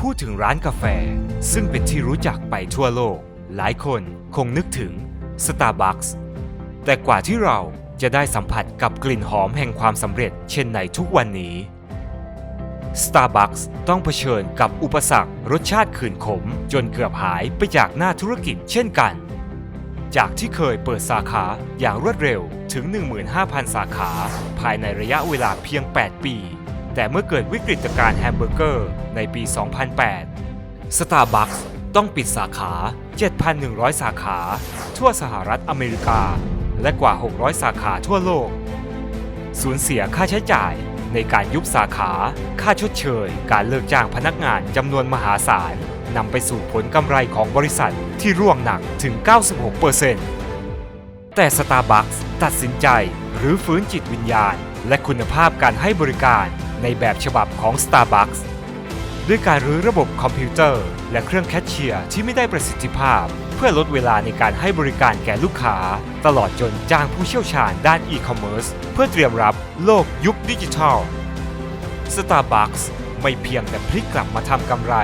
พูดถึงร้านกาแฟ ซึ่งเป็นที่รู้จักไปทั่วโลก หลายคนคงนึกถึง Starbucks แต่กว่าที่เราจะได้สัมผัสกับกลิ่นหอมแห่งความสำเร็จเช่นในทุกวันนี้ Starbucks ต้องเผชิญกับอุปสรรครสชาติขื่นขม จนเกือบหายไปจากหน้าธุรกิจเช่นกัน จากที่เคยเปิดสาขาอย่างรวดเร็วถึง 15,000 สาขา ภายในระยะเวลาเพียง 8 ปี แต่เมื่อเกิดวิกฤตการณ์แฮมเบอร์เกอร์ในปี 2008 Starbucks ต้องปิดสาขา 7,100 สาขา ทั่วสหรัฐอเมริกา และกว่า 600 สาขาทั่วโลก สูญเสียค่าใช้จ่ายในการยุบสาขา ค่าชดเชย การเลิกจ้างพนักงานจำนวนมหาศาลนำไปสู่ผลกำไรของบริษัทที่ร่วงหนักถึง 96%แต่ Starbucks ตัดสินใจหรือฟื้นจิตวิญญาณ และคุณภาพการให้บริการ ในแบบฉบับของ Starbucks ด้วยการรื้อระบบคอมพิวเตอร์ และเครื่องแคชเชียร์ที่ไม่ได้ประสิทธิภาพ เพื่อลดเวลาในการให้บริการแก่ลูกค้า ตลอดจนจ้างผู้เชี่ยวชาญด้านอีคอมเมิร์ซเพื่อเตรียมรับโลกยุคดิจิทัล Starbucks ไม่เพียงแต่พลิกกลับมาทำกำไร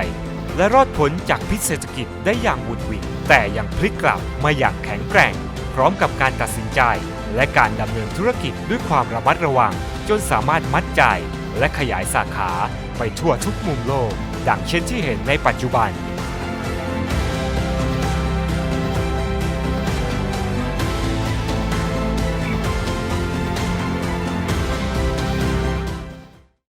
และรอดพ้นจากพิษเศรษฐกิจได้อย่างบุดหวิดแต่ยังพลิกกลับมาอย่างแข็งแกร่ง พร้อมกับการตัดสินใจ และการดำเนินธุรกิจด้วยความระมัดระวัง จนสามารถมัดใจและขยายสาขาไปทั่วทุกมุมโลก ดังเช่นที่เห็นในปัจจุบัน